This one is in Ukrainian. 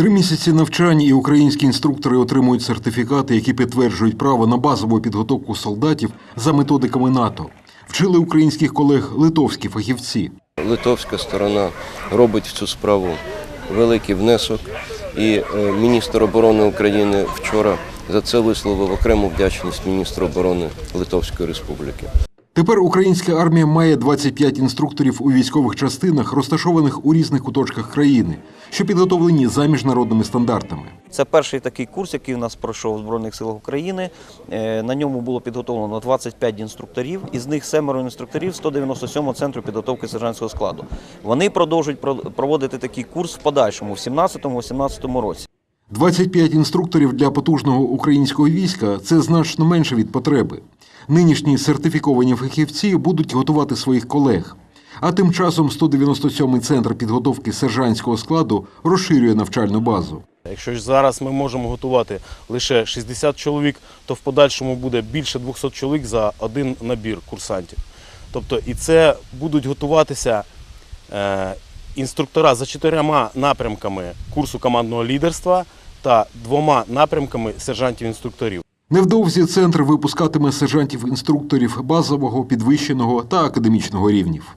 Три місяці навчань і українські інструктори отримують сертифікати, які підтверджують право на базову підготовку солдатів за методиками НАТО. Вчили українських колег литовські фахівці. Литовська сторона робить в цю справу великий внесок, і е, міністр оборони України вчора за це висловив окрему вдячність міністру оборони Литовської Республіки. Тепер українська армія має 25 інструкторів у військових частинах, розташованих у різних куточках країни, що підготовлені за міжнародними стандартами. Це перший такий курс, який у нас пройшов в Збройних силах України. Е, На ньому було підготовлено 25 інструкторів, із них семеро інструкторів 197 центру підготовки сержантського складу. Вони продовжують про- проводити такий курс в подальшому, в 17-18 році. 25 інструкторів для потужного українського війська це значно менше від потреби. Нинішні сертифіковані фахівці будуть готувати своїх колег. А тим часом 197-й центр підготовки сержантського складу розширює навчальну базу. Якщо ж зараз ми можемо готувати лише 60 чоловік, то в подальшому буде більше 200 чоловік за один набір курсантів. Тобто, і це будуть готуватися е, інструктора за чотирма напрямками курсу командного лідерства та двома напрямками сержантів-інструкторів. Невдовзі центр випускатиме сержантів-інструкторів базового, підвищеного та академічного рівнів.